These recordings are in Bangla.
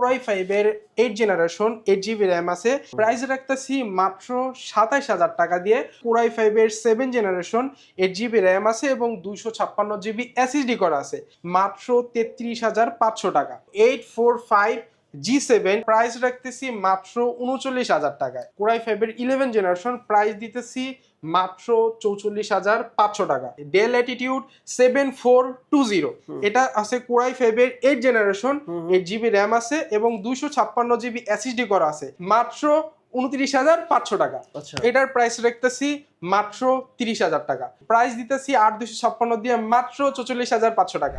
কোরাই ফাইভের eight generation eight GB RAM আছে। প্রাইস রাখতেছি মাত্র সাতাইশ হাজার টাকা দিয়ে। কোরাই ফাইভের seven generation eight GB RAM আছে এবং দুইশো ছাপ্পান্ন জিবি এসএসডি করা আছে। মাত্র তেত্রিশ হাজার পাঁচশো টাকা। Eight four five G seven price রাখতেছি মাত্র উনচল্লিশ হাজার টাকায়। কোরাই ফাইভের ইলেভেন জেনারেশন প্রাইস দিতেছি মাত্র চৌচল্লিশ হাজার পাঁচশো টাকা। Dell attitude seven four two zero. এটা আছে কোরাই ফাইভের eight generation eight GB RAM আছে এবং দুইশো ছাপ্পান্ন জিবি এসএসডি করা আছে। মাত্র উনত্রিশ হাজার পাঁচশো টাকা। আচ্ছা। এটার প্রাইস রাখতেছি মাত্র তিরিশ হাজার টাকা। প্রাইস দিতেছি আট দুশো ছাপ্পান্ন দিয়ে মাত্র চৌচল্লিশ হাজার পাঁচশো টাকা।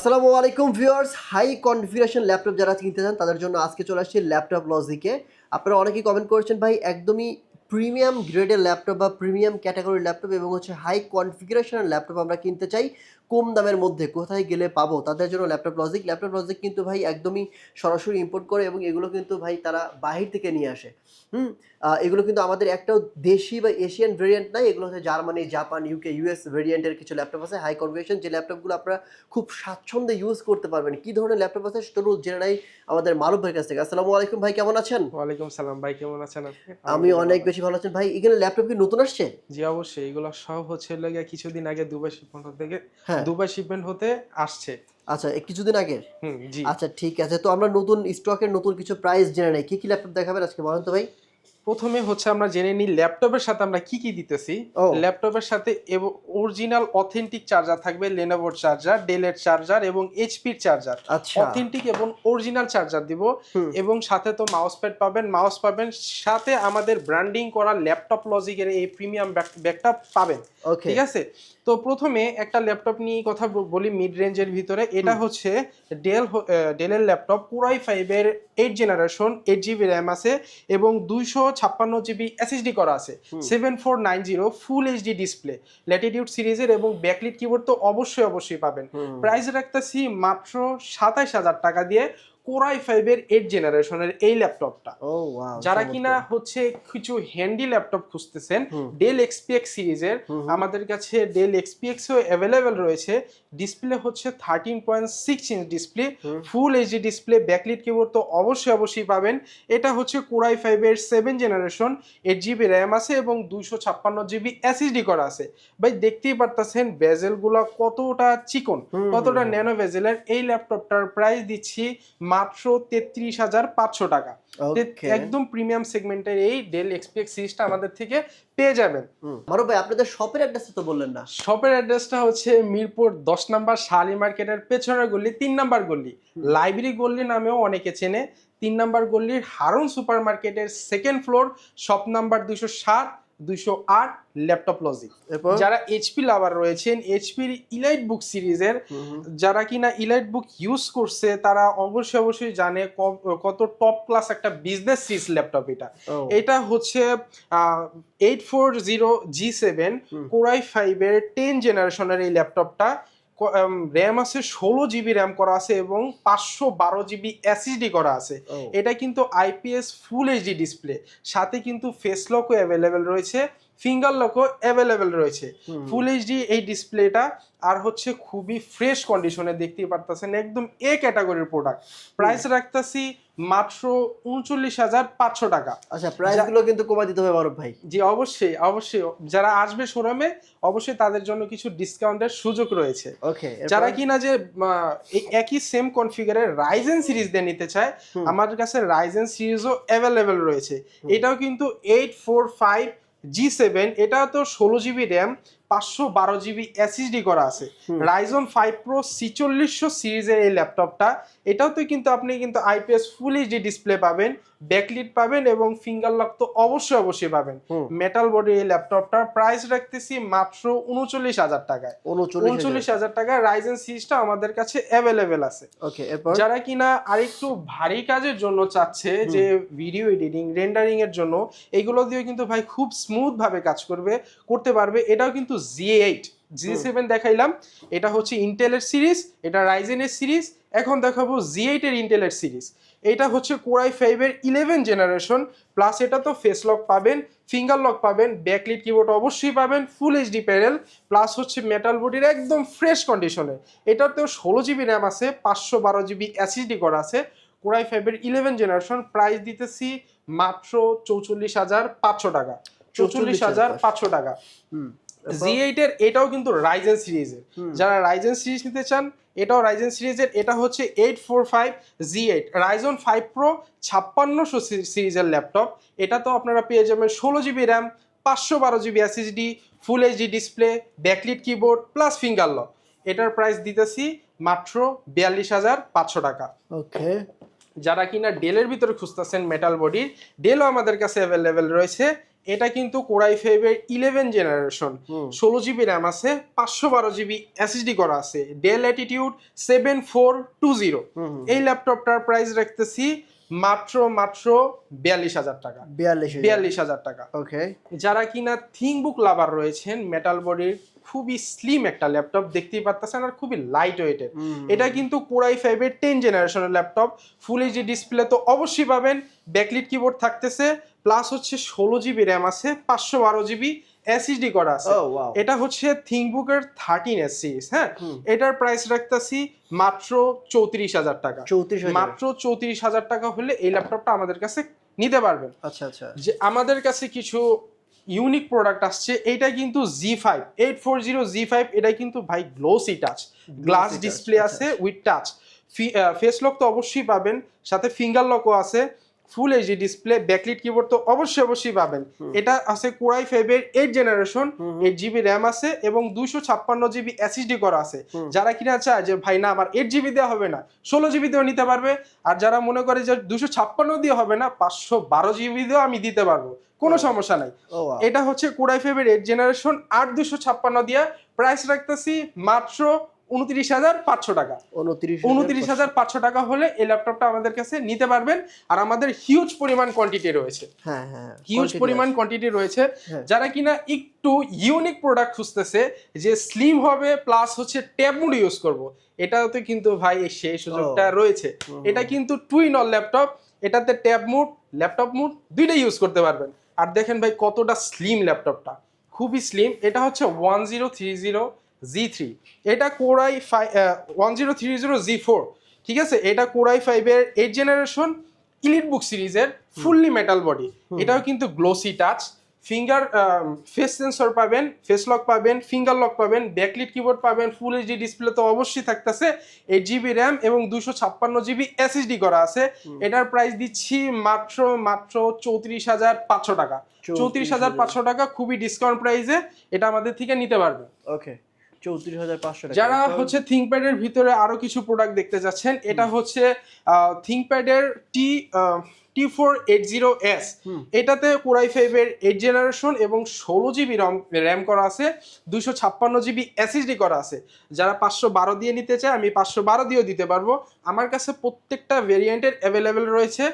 আসসালামু আলাইকুম ভিউয়ার্স, হাই কনফিগারেশন ল্যাপটপ যারা কিনতে চান, তাদের জন্য আজকে চলে আসছে ল্যাপটপ লজিকে। আপনারা অনেকেই কমেন্ট করেছেন, ভাই, একদমই প্রিমিয়াম গ্রেডের ল্যাপটপ বা প্রিমিয়াম ক্যাটাগরির ল্যাপটপ এবং হচ্ছে হাই কনফিগারেশনের ল্যাপটপ আমরা কিনতে চাই। কম দামের মধ্যে কোথায় গেলে পাবো? তাদের জন্য ল্যাপটপ লজিক ল্যাপটপ লজিক কিন্তু ভাই একদমই সরাসরি ইম্পোর্ট করে এবং এগুলো কিন্তু ভাই তারা বাহির থেকে নিয়ে আসে। হুম? এগুলো কিন্তু আমাদের একটাও দেশি বা এশিয়ান ভেরিয়েন্ট নাই। এগুলো হচ্ছে জার্মানি জাপান ইউকে ইউএস ভেরিয়েন্টের কিছু ল্যাপটপ আছে। হাই কনফিগারেশন যে ল্যাপটপগুলো আপনারা খুব স্বাচ্ছন্দ্যে ইউজ করতে পারবেন। কি ধরনের ল্যাপটপ আছে সেটা জেনে নাই আমাদের মারুফ ভাইয়ের কাছ থেকে। আসসালামু আলাইকুম ভাই কেমন আছেন? ওয়ালাইকুম সালাম ভাই কেমন আছেন আমি অনেক বেশি ভালো আছেন ভাই এখানে ল্যাপটপ কি নতুন আসছে? জি অবশ্যই। এগুলো সব হচ্ছে লাগে কিছুদিন আগে দুবাই শিপমেন্ট থেকে হ্যাঁ। দুবাই শিপমেন্ট হতে আসছে। আচ্ছা কিছুদিন আগে হুম জি। আচ্ছা ঠিক আছে। তো আমরা নতুন স্টকের নতুন কিছু প্রাইস জেনে নেই। কি কি ল্যাপটপ দেখাবেন আজকে বলেন তো ভাই? প্রথমে হচ্ছে আমরা জেনে নিই ল্যাপটপের সাথে আমরা কি কি দিতেছি। ল্যাপটপের সাথে এবং অরিজিনাল অথেন্টিক চার্জার থাকবে লেনোভোর চার্জার ডেলের চার্জার এবং এইচপির চার্জার আচ্ছা। অথেন্টিক এবং অরিজিনাল চার্জার দিব। এবং সাথে তো মাউস প্যাড পাবেন। মাউস পাবেন সাথে আমাদের ব্র্যান্ডিং করা ল্যাপটপ লজিকের এই প্রিমিয়াম ব্যাগটা পাবেন। ঠিক আছে? তো প্রথমে একটা ল্যাপটপ নিয়ে কথা বলি মিড রেঞ্জের ভিতরে। এটা হচ্ছে ডেল ডেলের ল্যাপটপ। পুরাই ফাইভের eight generation eight GB RAM আছে এবং দুইশো ছাপ্পান্ন জিবি এসএসডি করা আছে। Seven four nine zero full HD display Latitude সিরিজের এবং ব্যাকলিট কিবোর্ড তো অবশ্যই অবশ্যই পাবেন। প্রাইস রাখতেছি মাত্র সাতাইশ হাজার টাকা দিয়ে কোরাই ফাইভের এইট জেনারেশনের এই ল্যাপটপটা যারা কিনা হচ্ছে কিছু হ্যান্ডি ল্যাপটপ খুঁজতেছেন ডেল এক্সপিএক্স সিরিজের আমাদের কাছে ডেল এক্সপিএক্সও অ্যাভেলেবেল রয়েছে। ডিসপ্লে হচ্ছে thirteen point six inch display full HD display backlit keyboard তো অবশ্যই অবশ্যই পাবেন। এটা হচ্ছে কোরাই ফাইভের seven generation eight GB RAM আছে এবং দুইশো ছাপ্পান্ন জিবি এসএসডি করা আছে। ভাই দেখতেই পারতেছেন বেজেলগুলো কতটা চিকন কতটা ন্যানো বেজেলের এই ল্যাপটপটার প্রাইস দিচ্ছি মাত্র তেত্রিশ হাজার পাঁচশো টাকা। একদম প্রিমিয়াম সেগমেন্টের এই ডেল এক্সপিএক্স সিরিজটা আমাদের থেকে পেয়ে যাবেন। মারুফ ভাই আপনাদের শপের অ্যাড্রেস তো বললেন না। শপের অ্যাড্রেসটা হচ্ছে মিরপুর দশ নাম্বার শালি মার্কেটের পেছনের গল্লি তিন নাম্বার গল্লি লাইব্রেরি গল্লি নামেও অনেকে চেনে। তিন number গল্লির Harun super market second floor shop number দুইশো সাত দুইশো আট ল্যাপটপ লজিক। যারা এইচপি লাভার রয়েছেন এইচপির ইলাইট বুক সিরিজের যারা কিনা ইলাইট বুক ইউজ করছে তারা অবশ্যই অবশ্যই জানে কত টপ ক্লাস একটা বিজনেস সিরিজ ল্যাপটপ এটা। এটা হচ্ছে eight four zero G seven core i ফাইভের টেন জেনারেশনের এই ল্যাপটপটা। র্যাম আছে ষোলো জিবি র্যাম করা আছে এবং পাঁচশো বারো জিবি এসএসডি করা আছে। এটা কিন্তু আইপিএস ফুল এইচডি ডিসপ্লে সাথে কিন্তু ফেসলকও অ্যাভেলেবেল রয়েছে। ফিঙ্গার লকও অ্যাভেলেবেল রয়েছে। ফুল এইচডি এই ডিসপ্লেটা আর হচ্ছে খুবই ফ্রেশ কন্ডিশনে দেখতেই পারতেছেন একদম এ ক্যাটাগরির প্রোডাক্ট প্রাইস রাখতেছি মাত্র উনচল্লিশ হাজার পাঁচশো টাকা। আচ্ছা প্রাইসগুলো কিন্তু কমা দিতে হবে মারুফ ভাই। জি অবশ্যই অবশ্যই। যারা আসবে শোরুমে অবশ্যই তাদের জন্য কিছু ডিসকাউন্টের সুযোগ রয়েছে। ওকে যারা কিনা যে এই একই সেম কনফিগারের রাইজেন সিরিজ দিয়ে নিতে চায় হুম। আমাদের কাছে রাইজেন সিরিজও অ্যাভেলেবেল রয়েছে। এটাও কিন্তু eight four five G seven এটা তো ষোলো জিবি র্যাম পাঁচশো বারো জিবি এসএসডি করা আছে। রাইজন ফাইভ প্রো ছিচল্লিশশো সিরিজের এই ল্যাপটপটা এটাও তো কিন্তু আপনি কিন্তু আইপিএস ফুল এইচডি ডিসপ্লে পাবেন ব্যাকলিট পাবেন এবং ফিঙ্গার লক তো অবশ্যই অবশ্যই পাবেন। মেটাল বডি এই ল্যাপটপটার প্রাইস রাখতেছি মাত্র উনচল্লিশ হাজার টাকায়। উনচল্লিশ হাজার। টাকা রাইজেন সিরিজটা আমাদের কাছে অ্যাভেলেবেল আছে। ওকে এরপর? যারা কিনা আরেকটু ভারী কাজের জন্য চাচ্ছে যে ভিডিও এডিটিং রেন্ডারিং এর জন্য এগুলো দিয়ে কিন্তু ভাই খুব স্মুথ ভাবে কাজ করবে করতে পারবে। এটাও কিন্তু জি এইট জি সেভেন দেখাইলাম। এটা হচ্ছে ইন্টেলের সিরিজ এটা রাইজেনের সিরিজ। এখন দেখাবো জি এইট এর ইন্টেলের সিরিজ। এটা হচ্ছে কোরাই ফাইভের ইলেভেন জেনারেশন প্লাস এটা তো ফেস লক পাবেন ফিঙ্গার লক পাবেন ব্যাকলিট কিবোর্ড অবশ্যই পাবেন ফুল এইচডি প্যানেল প্লাস হচ্ছে মেটাল বডির একদম ফ্রেশ কন্ডিশনে এটাতেও ষোলো জিবি র্যাম আছে পাঁচশো বারো জিবি এসএসডি করা আছে। কোরাই ফাইভের ইলেভেন জেনারেশন প্রাইস দিতেছি মাত্র চৌচল্লিশ হাজার পাঁচশো টাকা। চৌচল্লিশ হাজার পাঁচশো টাকা। হুম। জি এইটের এটাও কিন্তু রাইজেন সিরিজের। যারা রাইজেন সিরিজ নিতে চান এটাও রাইজেন সিরিজের এটা হচ্ছে eight four five G eight Ryzen five pro ছাপ্পান্নশো সিরিজের ল্যাপটপ এটা তো আপনারা পেয়ে যাবেন ষোলো জিবি র্যাম পাঁচশো বারো GB SSD full HD display backlit keyboard plus finger lock এটার প্রাইস দিতেছি মাত্র বিয়াল্লিশ হাজার পাঁচশো টাকা। ওকে। যারা কিনা ডেলের ভিতরে খুঁজতেছেন মেটাল বডি ডেলও আমাদের কাছে অ্যাভেলেবেল রয়েছে। এটা কিন্তু কোরাই ফাইভের ইলেভেন জেনারেশন ষোলো জিবি র্যাম আছে পাঁচশো বারো জিবি এসএসডি করা আছে Dell Latitude seven four two zero এই ল্যাপটপটার প্রাইস রাখতেছি মাত্র মাত্র বিয়াল্লিশ হাজার টাকা। বিয়াল্লিশ বিয়াল্লিশ হাজার টাকা। ওকে। যারা কিনা থিংবুক লাভার রয়েছেন মেটাল বডির খুবই স্লিম একটা ল্যাপটপ দেখতেই পারতেছেন আর খুবই লাইট ওয়েটের এটা কিন্তু কোরাই ফাইভের টেন জেনারেশনের ল্যাপটপ ফুল এইচডি ডিসপ্লে তো অবশ্যই পাবেন। ব্যাকলিট কিবোর্ড থাকতেছে। প্লাস হচ্ছে ষোলো জিবি র্যাম আছে পাঁচশো বারো জিবি এসএসডি করা আছে। এটা হচ্ছে থিংবুকের থার্টিন এস সিরিজ হ্যাঁ? এটার প্রাইস রাখতেছি মাত্র চৌত্রিশ হাজার টাকা। চৌত্রিশ মাত্র চৌত্রিশ হাজার টাকা হলে এই ল্যাপটপটা আমাদের কাছে নিতে পারবেন। আচ্ছা আচ্ছা। যে আমাদের কাছে কিছু ইউনিক প্রোডাক্ট আসছে এটা কিন্তু G five eight four zero G five এটা কিন্তু ভাই গ্লোসি টাচ গ্লাস ডিসপ্লে আছে উইথ টাচ ফেস লক তো অবশ্যই পাবেন সাথে ফিঙ্গার লকও আছে। Full HD display backlit keyboard তো অবশ্যই অবশ্যই পাবেন। এটা আছে কোরাই ফাইভের eight generation eight GB RAM আছে এবং দুইশো ছাপ্পান্ন জিবি এসএসডি করা আছে। যারা কিনা চায় যে ভাই না আমার এইট জিবি দেওয়া হবে না ষোলো জিবি দিয়েও নিতে পারবে। আর যারা মনে করে যে দুশো ছাপ্পান্ন দিয়ে হবে না পাঁচশো বারো জিবি দিয়েও আমি দিতে পারব। কোনো সমস্যা নাই। এটা হচ্ছে কোরাই ফাইভের এইট জেনারেশন আট দুশো ছাপ্পান্ন দিয়ে। প্রাইস রাখতেছি মাত্র উনত্রিশ হাজার পাঁচশো টাকা। উনত্রিশ হাজার পাঁচশো টাকা হলে এই ল্যাপটপটা আমাদের কাছে নিতে পারবেন। আর আমাদের হিউজ পরিমাণ কোয়ান্টিটি রয়েছে। হ্যাঁ হ্যাঁ হিউজ পরিমাণ কোয়ান্টিটি রয়েছে। হ্যাঁ। যারা কিনা একটু ইউনিক প্রোডাক্ট খুঁজতেছে যে স্লিম হবে প্লাস হচ্ছে ট্যাব মুড ইউজ করব এটাতে কিন্তু ভাই সেই সুযোগটা রয়েছে। এটা কিন্তু টুইন অল ল্যাপটপ এটাতে ট্যাব মুড ল্যাপটপ মুড দুইটাই ইউজ করতে পারবেন। আর দেখেন ভাই কতটা স্লিম ল্যাপটপটা খুবই স্লিম এটা হচ্ছে one zero three zero G three এটা core i five one zero three zero G four ঠিক আছে? এটা কোরাই ফাইভের এইট জেনারেশন ইলিট বুক সিরিজের ফুললি মেটাল বডি এটাও কিন্তু glossy touch finger face sensor পাবেন ফেস লক পাবেন ফিঙ্গার লক পাবেন ব্যাকলিট কিবোর্ড পাবেন ফুল এইচডি ডিসপ্লে তো অবশ্যই থাকতেছে এইট জিবি র্যাম এবং দুশো ছাপ্পান্ন জিবি এসএসডি করা আছে। এটার প্রাইস দিচ্ছি মাত্র মাত্র চৌত্রিশ হাজার পাঁচশো টাকা। চৌত্রিশ হাজার। পাঁচশো টাকা খুবই ডিসকাউন্ট প্রাইসে এটা আমাদের থেকে নিতে পারবে। ওকে চৌত্রিশ হাজার পাঁচশো যারা হচ্ছে থিঙ্কপ্যাডের ভিতরে আরও কিছু প্রোডাক্ট দেখতে যাচ্ছেন এটা হচ্ছে থিঙ্কপ্যাডের T T four eight zero S এটাতে কোরাই ফাইভের এইট জেনারেশন এবং ষোলো জিবি রম র্যাম করা আছে দুশো ছাপ্পান্ন জিবি এসএসডি করা আছে। যারা পাঁচশো বারো দিয়ে নিতে চায় আমি পাঁচশো বারো দিয়েও দিতে পারব। আমার কাছে প্রত্যেকটা ভেরিয়েন্টের অ্যাভেলেবেল রয়েছে।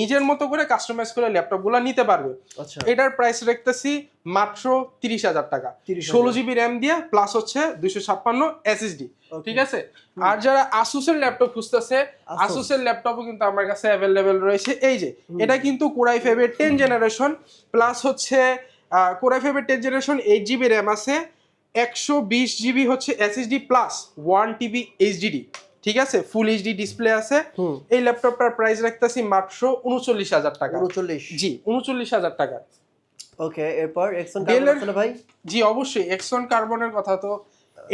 নিজের মতো করে কাস্টমাইজ করে ল্যাপটপগুলো নিতে পারবে। আচ্ছা। এটার প্রাইস রাখতেছি মাত্র তিরিশ হাজার টাকা। ষোলো জিবি র্যাম দিয়ে প্লাস হচ্ছে দুইশো ছাপ্পান্ন এসএসডি ঠিক আছে? আর যারা আসুসের ল্যাপটপ খুঁজতেছে আসুসের ল্যাপটপও কিন্তু আমার কাছে অ্যাভেলেবেল রয়েছে। এই যে এটা কিন্তু কোরাই ফাইভের টেন জেনারেশন প্লাস হচ্ছে কোরাই ফাইভের ten generation eight GB RAM আছে একশো বিশ জিবি হচ্ছে SSD plus one TB HDD ঠিক আছে? ফুল এইচডি ডিসপ্লে আছে। এই ল্যাপটপটার প্রাইস রাখতেছি মাত্র উনচল্লিশ হাজার টাকা। উনচল্লিশ। জি উনচল্লিশ হাজার টাকা। ওকে এরপর এক্সন কার্বন ভাই? জি অবশ্যই এক্সন কার্বনের কথা তো।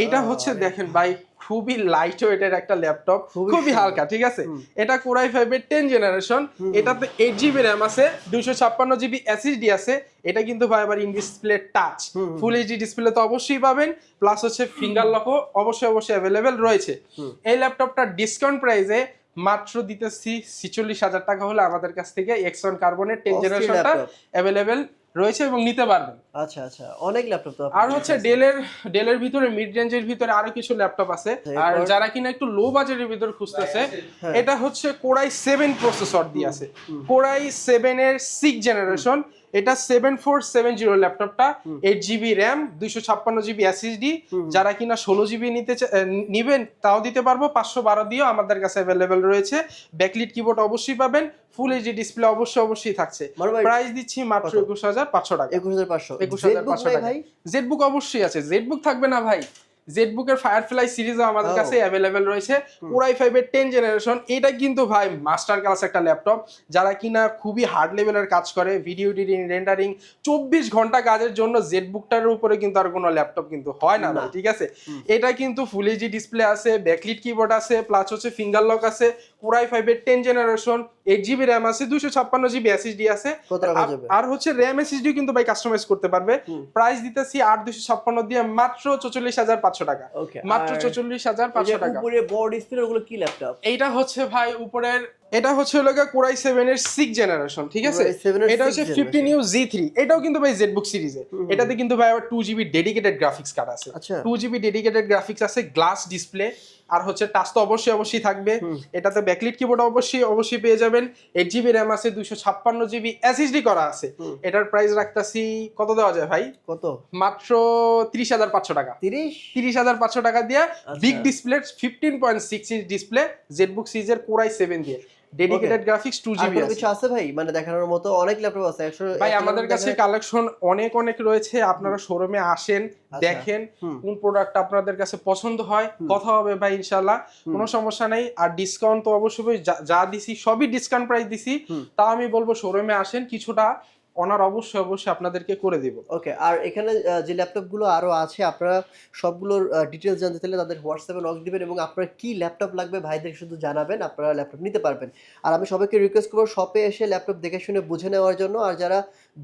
এটা হচ্ছে দেখেন ভাই খুবই লাইট ওয়েটের একটা ল্যাপটপ খুবই হালকা ঠিক আছে? এটা কোরাই ফাইভের টেন জেনারেশন এটাতে এইট জিবি র্যাম আছে দুইশো ছাপ্পান্ন জিবি এসএসডি আছে। এটা কিন্তু ভাই আবার in display touch full HD display তো অবশ্যই পাবেন প্লাস হচ্ছে ফিঙ্গার লকও অবশ্যই অবশ্যই অ্যাভেলেবেল রয়েছে। এই ল্যাপটপটা ডিসকাউন্ট প্রাইসে মাত্র দিতেছি ছিচল্লিশ হাজার টাকা হলে আমাদের কাছ থেকে এক্সন কার্বনের টেন জেনারেশনটা অ্যাভেলেবেল রয়েছে এবং নিতে পারবেন। আচ্ছা আচ্ছা। অনেক ল্যাপটপ তো আর হচ্ছে ডেলের ডেলের ভিতরে মিড রেঞ্জের ভিতরে আরও কিছু ল্যাপটপ আছে। আর যারা কিনা একটু লো বাজেটের ভিতরে খুঁজতেছে হ্যাঁ। এটা হচ্ছে কোরাই সেভেন প্রসেসর দিয়ে আছে। কোরাই সেভেন এর সিক্স জেনারেশন এটা সেভেন ফোর সেভেন জিরো ল্যাপটপটা। এইট জিবি র্যাম দুইশো ছাপ্পান্ন জিবি এসএসডি যারা কিনা ষোলো জিবি নিতে নিবেন তাও দিতে পারব পাঁচশো বারো দিয়েও আমাদের কাছে অ্যাভেলেবেল রয়েছে। ব্যাকলিট কিবোর্ড অবশ্যই পাবেন ফুল এইচডি ডিসপ্লে অবশ্যই অবশ্যই থাকছে। প্রাইস দিচ্ছি মাত্র একুশ হাজার পাঁচশো টাকা। একুশ হাজার পাঁচশো। 21,500 টাকা। ভাই? জেটবুক অবশ্যই আছে। জেটবুক থাকবে না ভাই। জেটবুকের ফায়ারফ্লাই সিরিজও আমাদের। কাছে অ্যাভেলেবেল রয়েছে। কোরাই ফাইভের টেন জেনারেশন এটা কিন্তু ভাই মাস্টার ক্লাস একটা ল্যাপটপ যারা কিনা খুবই হার্ড লেভেলের কাজ করে ভিডিও এডিটিং রেন্ডারিং চব্বিশ ঘণ্টা কাজের জন্য জেটবুকটার উপরে কিন্তু আর কোনো ল্যাপটপ কিন্তু হয় না ভাই ঠিক আছে। এটা কিন্তু ফুল এইচডি ডিসপ্লে আছে ব্যাকলিট কিবোর্ড আছে প্লাস হচ্ছে ফিঙ্গার লক আছে। কোরাই ফাইভের ten generation eight GB RAM আছে দুশো ছাপ্পান্ন জিবি এসএসডি আছে। আর- হচ্ছে র্যাম এসএসডি কিন্তু ভাই কাস্টমাইজ করতে পারবে। প্রাইস দিতেছি আট দুইশো ছাপ্পান্ন দিয়ে মাত্র চৌচল্লিশ হাজার পাঁচশো টাকা। মাত্র চৌচল্লিশ হাজার পাঁচশো টাকা। উপরে বড় ডিসপ্লে ওগুলো কি ল্যাপটপ এইটা হচ্ছে ভাই উপরের এটা হচ্ছে হলো কোরাই সেভেন এর সিক্স জেনারেশন ঠিক আছে? Core i7 এর এটা হচ্ছে। ফিফটিন ইউ জি থ্রি এটাও কিন্তু ভাই জেটবুক সিরিজে হুম। এটাতে কিন্তু ভাই আবার two GB dedicated graphics card আছে। টু জিবি ডেডিকেটেড গ্রাফিক্স আছে গ্লাস ডিসপ্লে আর হচ্ছে টাচ তো অবশ্যই অবশ্যই থাকবে। এটাতে ব্যাকলিট কিবোর্ড অবশ্যই অবশ্যই পেয়ে যাবেন। এইট জিবি র্যাম আছে দুইশো ছাপ্পান্ন জিবি এসএসডি করা আছে। এটার প্রাইস রাখতাছি কত দেওয়া যায় ভাই? কত? মাত্র তিরিশ হাজার পাঁচশো টাকা। তিরিশ? তিরিশ হাজার পাঁচশো টাকা দিয়ে আচ্ছা। Big display fifteen point six inch display ZBook সিরিজের কোরাই সেভেন দিয়ে। ডেডিকেটেড গ্রাফিক্স 2 জিবি আছে। কিছু আছে ভাই? মানে দেখানোর মতো অনেক ল্যাপটপ আছে। একশো ভাই আমাদের কাছে কালেকশন অনেক অনেক রয়েছে। আপনারা শোরুমে আসেন আচ্ছা। দেখেন কোন প্রোডাক্ট আপনাদের কাছে পছন্দ হয়। কথা হবে ভাই ইনশাআল্লাহ। কোনো সমস্যা নাই। আর ডিসকাউন্ট তো অবশ্যই যা- দিছি সবই ডিসকাউন্ট প্রাইস দিছি। তা আমি বলব শোরুমে আসেন। কিছুটা অনার অবশ্যই অবশ্যই আপনাদেরকে করে দিব। ওকে, আর এখানে যে ল্যাপটপগুলো আরও আছে, আপনারা সবগুলোর ডিটেলস জানতে চাইলে তাদের হোয়াটসঅ্যাপে নক দিবেন এবং আপনার কি ল্যাপটপ লাগবে ভাইদের শুধু জানাবেন, আপনারা ল্যাপটপ নিতে পারবেন। আর আমি সবাইকে রিকোয়েস্ট করব শপে এসে ল্যাপটপ দেখে শুনে বুঝে নেওয়ার জন্য, আর যারা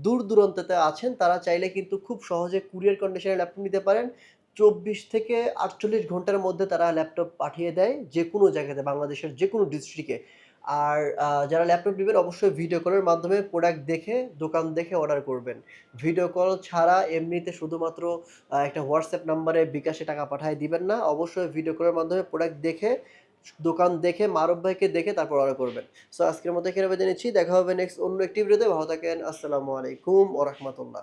দূর দূরান্ততে আছেন, তারা চাইলে কিন্তু খুব সহজে কুরিয়ার কন্ডিশনে ল্যাপটপ নিতে পারেন। চব্বিশ থেকে আটচল্লিশ ঘণ্টার মধ্যে তারা ল্যাপটপ পাঠিয়ে দেয় যে কোনো জায়গাতে, বাংলাদেশের যে কোনো ডিস্ট্রিক্টে আর যারা ল্যাপটপ নেবেন অবশ্যই ভিডিও কলের মাধ্যমে প্রোডাক্ট দেখে, দোকান দেখে অর্ডার করবেন। ভিডিও কল ছাড়া এমনিতে শুধুমাত্র একটা হোয়াটসঅ্যাপ নাম্বারে বিকাশে টাকা পাঠিয়ে দিবেন না। অবশ্যই ভিডিও কলের মাধ্যমে প্রোডাক্ট দেখে, দোকান দেখে, মারুফ ভাইকে দেখে তারপর অর্ডার করবেন। সো আজকের মতো এখানে নিচ্ছি। দেখা হবে নেক্সট অন্য একটি ভিডিওতে ভালো থাকেন। আসসালামু আলাইকুম ও রহমতুল্লাহ।